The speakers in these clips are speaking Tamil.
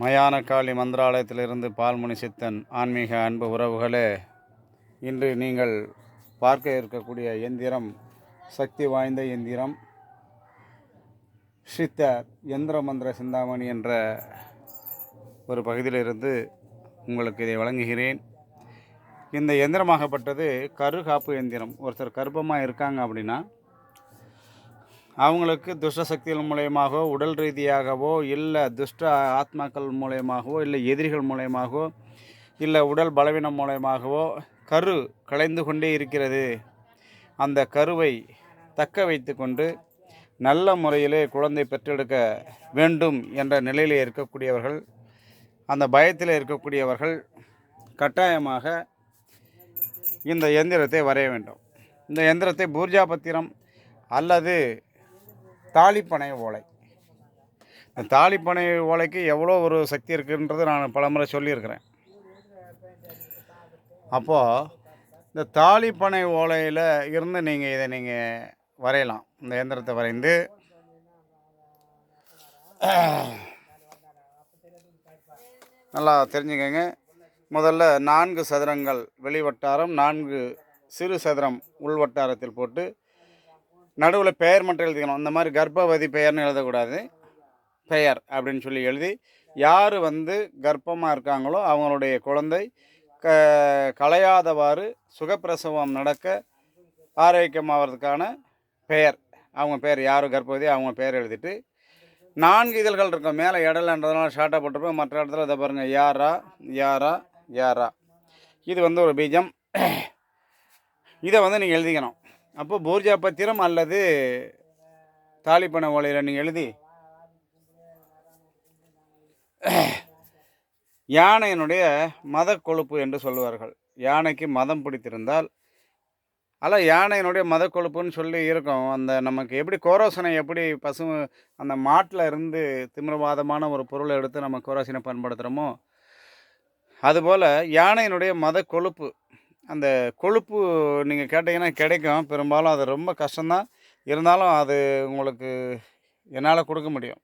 மயானக்காளி மந்திராலயத்திலிருந்து பால்முனி சித்தன் ஆன்மீக அன்பு உறவுகளே இன்று நீங்கள் பார்க்க இருக்கக்கூடிய எந்திரம் சக்தி வாய்ந்த எந்திரம் சித்தர் எந்திர மந்திர சிந்தாமணி என்ற ஒரு பகுதியிலிருந்து உங்களுக்கு இதை வழங்குகிறேன். இந்த எந்திரமாகப்பட்டது கருகாப்பு எந்திரம். ஒருத்தர் கர்ப்பமாக இருக்காங்க அப்படின்னா அவங்களுக்கு துஷ்ட சக்திகள் மூலயமாகவோ உடல் ரீதியாகவோ இல்லை துஷ்ட ஆத்மாக்கள் மூலயமாகவோ இல்லை எதிரிகள் மூலயமாகவோ இல்லை உடல் பலவீனம் மூலயமாகவோ கரு கலைந்து கொண்டே இருக்கிறது. அந்த கருவை தக்க வைத்து கொண்டு நல்ல முறையிலே குழந்தை பெற்றெடுக்க வேண்டும் என்ற நிலையில் இருக்கக்கூடியவர்கள் அந்த பயத்தில் இருக்கக்கூடியவர்கள் கட்டாயமாக இந்த எந்திரத்தை வரைய வேண்டும். இந்த எந்திரத்தை பூர்ஜா பத்திரம் அல்லது தாலிப்பனை ஓலை. இந்த தாலிப்பனை ஓலைக்கு எவ்வளோ ஒரு சக்தி இருக்குன்றது நான் பலமுறை சொல்லியிருக்கிறேன். அப்போது இந்த தாலிப்பனை ஓலையில் இருந்து நீங்கள் இதை நீங்கள் வரையலாம். இந்த இயந்திரத்தை வரைந்து. நல்லா தெரிஞ்சுக்கங்க. முதல்ல நான்கு சதுரங்கள் வெளிவட்டாரம் நான்கு சிறு சதுரம் உள்வட்டாரத்தில் போட்டு நடுவில் பெயர் மட்டும் எழுதிக்கணும். இந்த மாதிரி கர்ப்பவதி பெயர்னு எழுதக்கூடாது. பெயர் அப்படின்னு சொல்லி எழுதி யார் வந்து கர்ப்பமாக இருக்காங்களோ அவங்களுடைய குழந்தை க கலையாதவாறு சுகப்பிரசவம் நடக்க ஆரோக்கியமாகிறதுக்கான பெயர். அவங்க பேர் யார் கர்ப்பவதி அவங்க பேர் எழுதிட்டு நான்கு இதழ்கள் இருக்கும். மேலே இடலன்றதுனால ஷார்ட்டாக போட்டிருப்போம். மற்ற இடத்துல இதை பாருங்கள் யாரா யாரா யாரா. இது வந்து ஒரு பீஜம். இதை வந்து நீங்கள் எழுதிக்கணும். அப்போ பூர்ஜா பத்திரம் அல்லது தாலிப்பண ஓலையில் நீங்கள் எழுதி யானையினுடைய மத கொழுப்பு என்று சொல்லுவார்கள். யானைக்கு மதம் பிடித்திருந்தால் அல்ல யானையினுடைய மத கொழுப்புன்னு சொல்லி இருக்கும். அந்த நமக்கு எப்படி கோரோசனை எப்படி பசு அந்த மாட்டில் இருந்து திமிரவாதமான ஒரு பொருளை எடுத்து நம்ம கோரோசனை பயன்படுத்துகிறோமோ அதுபோல் யானையினுடைய மத கொழுப்பு அந்த கொழுப்பு நீங்கள் கேட்டிங்கன்னா கிடைக்கும். பெரும்பாலும் அது ரொம்ப கஷ்டம்தான். இருந்தாலும் அது உங்களுக்கு என்னால் கொடுக்க முடியும்.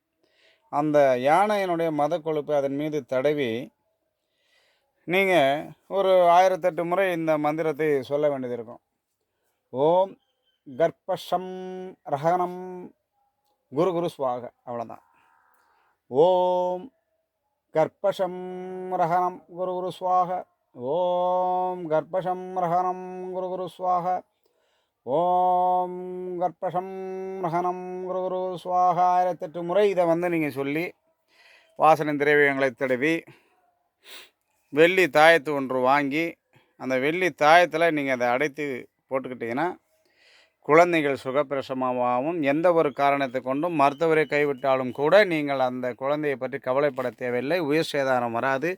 அந்த யானையினுடைய மத கொழுப்பு அதன் மீது தடவி நீங்கள் ஒரு ஆயிரத்தெட்டு முறை இந்த மந்திரத்தை சொல்ல வேண்டியது இருக்கும். ஓம் கர்ப்பஷம் ரகனம் குரு குரு சுவாக அவ்வளோதான் ஓம் கர்ப்பஷம் ரகனம் குரு குரு சுவாக ஓம் கர்ப்பஷம்ரஹணம் குரு குரு சுவாக ஓம் கர்ப்பஷம் குரு குரு சுவாக ஆயிரத்தெட்டு முறை இதை வந்து நீங்கள் சொல்லி வாசனை திரவியங்களை தடவி வெள்ளி தாயத்து ஒன்று வாங்கி அந்த வெள்ளி தாயத்தில் நீங்கள் அதை அடைத்து போட்டுக்கிட்டிங்கன்னா குழந்தைகள் சுகப்பிரசமாகவும் எந்த ஒரு காரணத்தை கொண்டும் மருத்துவரை கைவிட்டாலும் கூட நீங்கள் அந்த குழந்தையை பற்றி கவலைப்பட தேவையில்லை. உயிர் சேதாரம் வராது.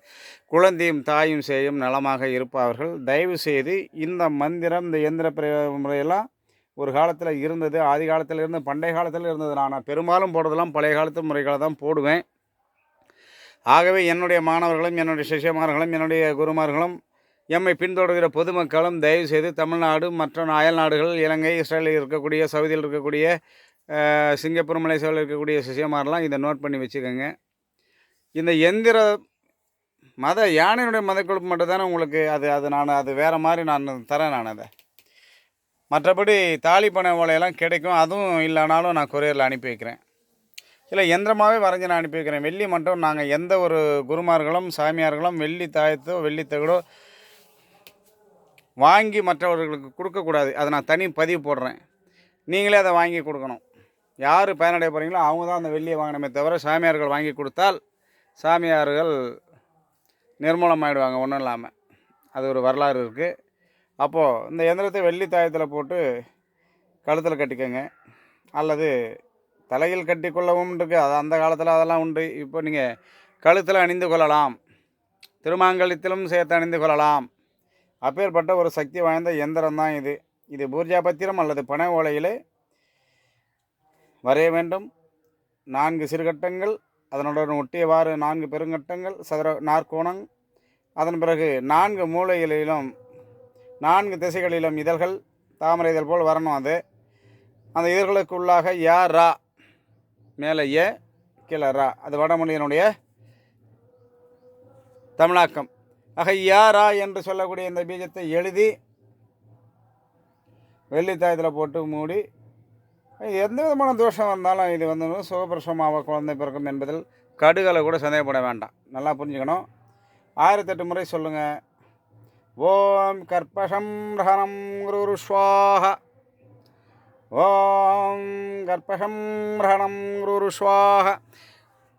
குழந்தையும் தாயும் சேயும் நலமாக இருப்பார்கள். தயவு செய்து இந்த மந்திரம் இந்த இயந்திர பிரயோக முறையெல்லாம் ஒரு காலத்தில் இருந்தது ஆதி காலத்தில் இருந்து பண்டைய காலத்தில் இருந்தது. நான் பெரும்பாலும் போடுறதெல்லாம் பழைய காலத்து முறைகளை தான் போடுவேன். ஆகவே என்னுடைய மாணவர்களும் என்னுடைய சிஷியமார்களும் என்னுடைய குருமார்களும் எம்மை பின்தொடர்கிற பொதுமக்களும் தயவு செய்து தமிழ்நாடு மற்ற அயல் நாடுகள் இலங்கை இஸ்ரேலில் இருக்கக்கூடிய சவுதியில் இருக்கக்கூடிய சிங்கப்பூர் மலேசியாவில் இருக்கக்கூடிய சிஷியமாரெலாம் இதை நோட் பண்ணி வச்சுக்கோங்க. இந்த எந்திர மத யானையினுடைய மதக்குழுப்பு மட்டும்தானே மட்டும் தானே உங்களுக்கு அது அது நான் அது வேறு மாதிரி நான் தரேன் நான் அதை. மற்றபடி தாலிப்பனை ஓலையெல்லாம் கிடைக்கும் அதுவும் இல்லைனாலும் நான் கொரியரில் அனுப்பி வைக்கிறேன். இல்லை எந்திரமாகவே வரைஞ்சி நான் அனுப்பி வைக்கிறேன். வெள்ளி மட்டும் நாங்கள் எந்த ஒரு குருமார்களும் சாமியார்களும் வெள்ளி தாயத்தோ வெள்ளி தகடோ வாங்கி மற்றவர்களுக்கு கொடுக்கக்கூடாது. அதை நான் தனி பதிவு போடுறேன். நீங்களே அதை வாங்கி கொடுக்கணும். யார் பயனடைய போகிறீங்களோ அவங்க தான் அந்த வெள்ளியை வாங்கினமே தவிர சாமியார்கள் வாங்கி கொடுத்தால் சாமியார்கள் நிர்மூலமாயிடுவாங்க ஒன்றும் இல்லாமல் அது ஒரு வரலாறு இருக்குது அப்போது இந்த எந்திரத்தை வெள்ளி தாயத்தில் போட்டு கழுத்தில் கட்டிக்கோங்க. அல்லது தலையில் கட்டி கொள்ளவும் இருக்குது அது அந்த காலத்தில் அதெல்லாம் உண்டு. இப்போ நீங்கள் கழுத்தில் அணிந்து கொள்ளலாம். திருமாங்கல்யத்திலும் சேர்த்து அணிந்து கொள்ளலாம். அப்பேற்பட்ட ஒரு சக்தி வாய்ந்த இயந்திரம் தான் இது. இது பூர்ஜா பத்திரம் அல்லது பனை ஓலையிலே வரைய வேண்டும். நான்கு சிறுகட்டங்கள் அதனுடன் ஒட்டியவாறு நான்கு பெருங்கட்டங்கள் சதுர நாற்கோணம் அதன் பிறகு நான்கு மூலைகளிலும் நான்கு திசைகளிலும் இதழ்கள் தாமரை இதழ் போல் வரணும் அது. அந்த இதழ்களுக்குள்ளாக யா ரா மேலே ஏ கீழே ரா. அது வடமொழியினுடைய தமிழாக்கம். அகையாரா என்று சொல்லக்கூடிய இந்த பீஜத்தை எழுதி வெள்ளித்தாயத்தில் போட்டு மூடி எந்த விதமான தோஷம் வந்தாலும் இது வந்து சுகபிரசமாக குழந்தை பிறக்கும் என்பதில் கடுகளை கூட சந்தேகப்பட வேண்டாம். நல்லா புரிஞ்சுக்கணும். ஆயிரத்தெட்டு முறை சொல்லுங்கள் ஓம் கற்பஷம் ஹரம் குரு ஓம் கற்பஷம் ஹரணம் குரு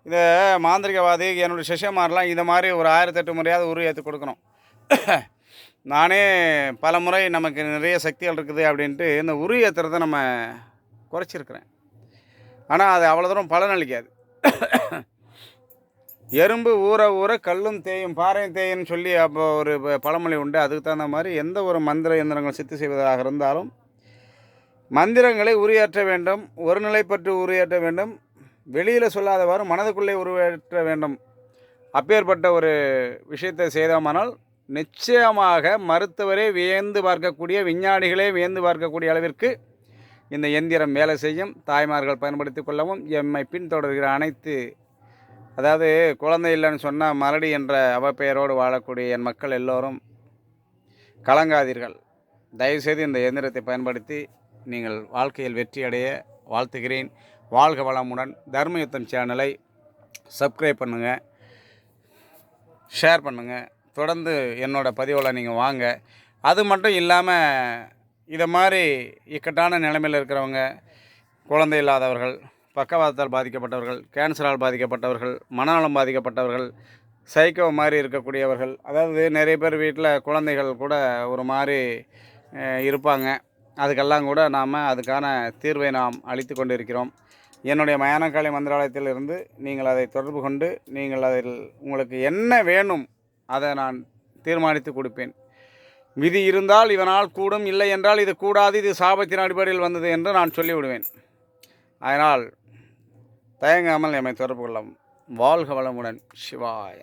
இந்த இதை மாந்திரிகவாதி என்னுடைய சிஷ்யமாரெலாம் இதை மாதிரி ஒரு ஆயிரத்தெட்டு முறையாவது உரு ஏற்றி கொடுக்கணும். நானே பல முறை நமக்கு நிறைய சக்திகள் இருக்குது அப்படின்ட்டு இந்த உரு ஏற்றுறதை நம்ம குறைச்சிருக்கிறேன். ஆனால் அது அவ்வளோ தூரம் பலனளிக்காது எறும்பு ஊற ஊற கல்லும் தேயும் பாறையும் தேயும்னு சொல்லி அப்போ ஒரு ப- பழமொழி உண்டு. அதுக்கு தகுந்த மாதிரி எந்த ஒரு மந்திர இயந்திரங்கள் சித்து செய்வதாக இருந்தாலும் மந்திரங்களை உரையாற்ற வேண்டும் ஒரு நிலைப்பட்டு உரையாற்ற வேண்டும் வெளியில் சொல்லாதவாறு மனதுக்குள்ளே உருவேற்ற வேண்டும். அப்பேற்பட்ட ஒரு விஷயத்தை செய்தோமானால் நிச்சயமாக மருத்துவரே வியந்து பார்க்கக்கூடிய விஞ்ஞானிகளே வியந்து பார்க்கக்கூடிய அளவிற்கு இந்த எந்திரம் வேலை செய்யும். தாய்மார்கள் பயன்படுத்தி கொள்ளவும் எம்மை பின்தொடர்கிற அனைத்து அதாவது குழந்தை இல்லைன்னு சொன்னால் மரடி என்ற அவப்பெயரோடு வாழக்கூடிய என் மக்கள் எல்லோரும் கலங்காதீர்கள். தயவுசெய்து இந்த எந்திரத்தை பயன்படுத்தி நீங்கள் வாழ்க்கையில் வெற்றி அடைய வாழ்த்துகிறேன். வாழ்க வளமுடன். தர்மயுத்தம் சேனலை சப்ஸ்கிரைப் பண்ணுங்கள் ஷேர் பண்ணுங்கள் தொடர்ந்து என்னோடய பதிவில் நீங்கள் வாங்க. அது மட்டும் இல்லாமல் இதை மாதிரி இக்கட்டான நிலைமையில் இருக்கிறவங்க குழந்தை இல்லாதவர்கள் பக்கவாதத்தால் பாதிக்கப்பட்டவர்கள் கேன்சரால் பாதிக்கப்பட்டவர்கள் மனநலம் பாதிக்கப்பட்டவர்கள் சைக்கோ மாதிரி இருக்கக்கூடியவர்கள் அதாவது நிறைய பேர் வீட்டில் குழந்தைகள் கூட ஒரு மாதிரி இருப்பாங்க. அதுக்கெல்லாம் கூட நாம் அதுக்கான தீர்வை நாம் அளித்து கொண்டு இருக்கிறோம் என்னுடைய மயானக்காளி மந்திராலயத்தில் இருந்து நீங்கள் அதை தொடர்பு கொண்டு நீங்கள் அதில் உங்களுக்கு என்ன வேணும் அதை நான் தீர்மானித்து கொடுப்பேன். விதி இருந்தால் இவனால் கூடும் இல்லை என்றால் இது கூடாது இது சாபத்தின் அடிப்படையில் வந்தது என்று நான் சொல்லிவிடுவேன். அதனால் தயங்காமல் எம்மை தொடர்பு கொள்ளவும். வாழ்க வளமுடன். சிவாய